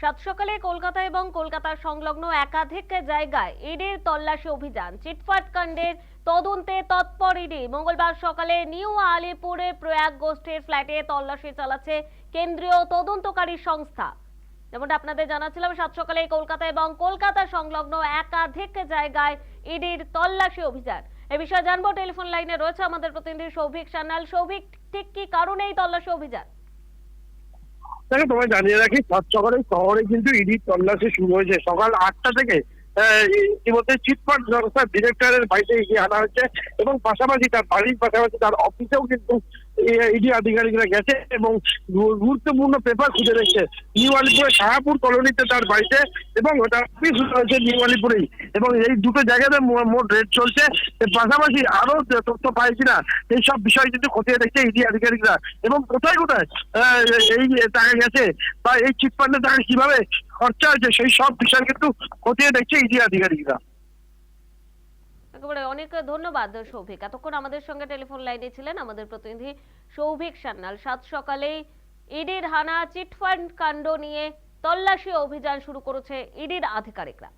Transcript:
সাত সকালে কলকাতা এবং কলকাতার সংলগ্ন একাধিক জায়গায় ইডির তল্লাশি অভিযান। চিটফাট কাণ্ডের তদন্তে তৎপর ইডি। মঙ্গলবার সকালে নিউ আলিপুরে প্রয়াগ গোষ্ঠীর ফ্ল্যাটে তল্লাশি চালাচ্ছে কেন্দ্রীয় তদন্তকারী সংস্থা। যেমনটা আপনাদের জানাচ্ছিলাম, সাত সকালে কলকাতা এবং কলকাতা সংলগ্ন একাধিক জায়গায় ইডির তল্লাশি অভিযান। এ বিষয়ে জানব, টেলিফোন লাইনে রয়েছে আমাদের প্রতিনিধি সৌভিক সান্যাল। সৌভিক, ঠিক কি কারণে এই তল্লাশি অভিযান? তাকে তোমায় জানিয়ে রাখি, সাত সকালে শহরে কিন্তু ইডি তল্লাশি শুরু হয়েছে। সকাল আটটা থেকে ইতিমধ্যে চিটফাট সংস্থার ডিরেক্টরের বাড়িতে ইডি আনা হচ্ছে এবং পাশাপাশি তার বাড়ির পাশাপাশি তার অফিসেও কিন্তু ইডি আধিকারিকরা গেছে এবং গুরুত্বপূর্ণ পেপার খুঁজে দেখছে। নিউ আলিপুরে শাহাপুর কলোনিতে তার বাড়িতে এবং তার অফিস রয়েছে নিউ আলিপুরেই। এবং এই দুটো জায়গাতে মোট রেড চলছে। পাশাপাশি আরও তথ্য পাই কিনা এই সব বিষয় কিন্তু খতিয়ে দেখছে ইডি আধিকারিকরা। এবং কোথায় কোথায় এই টাকা গেছে? বা এই চিটফান্ডের টাকা কীভাবে খরচা হয়েছে, সেই সব বিষয় কিন্তু খতিয়ে দেখছে ইডি আধিকারিকরা। একেবারে অনেক ধন্যবাদ সৌভিক। এতক্ষণ আমাদের সঙ্গে টেলিফোন লাইনে ছিলেন আমাদের প্রতিনিধি সৌভিক সান্নাল সাত সকালেই ইডির হানা চিটফান্ড কাণ্ড নিয়ে তল্লাশি অভিযান শুরু করেছে ইডির আধিকারিকরা।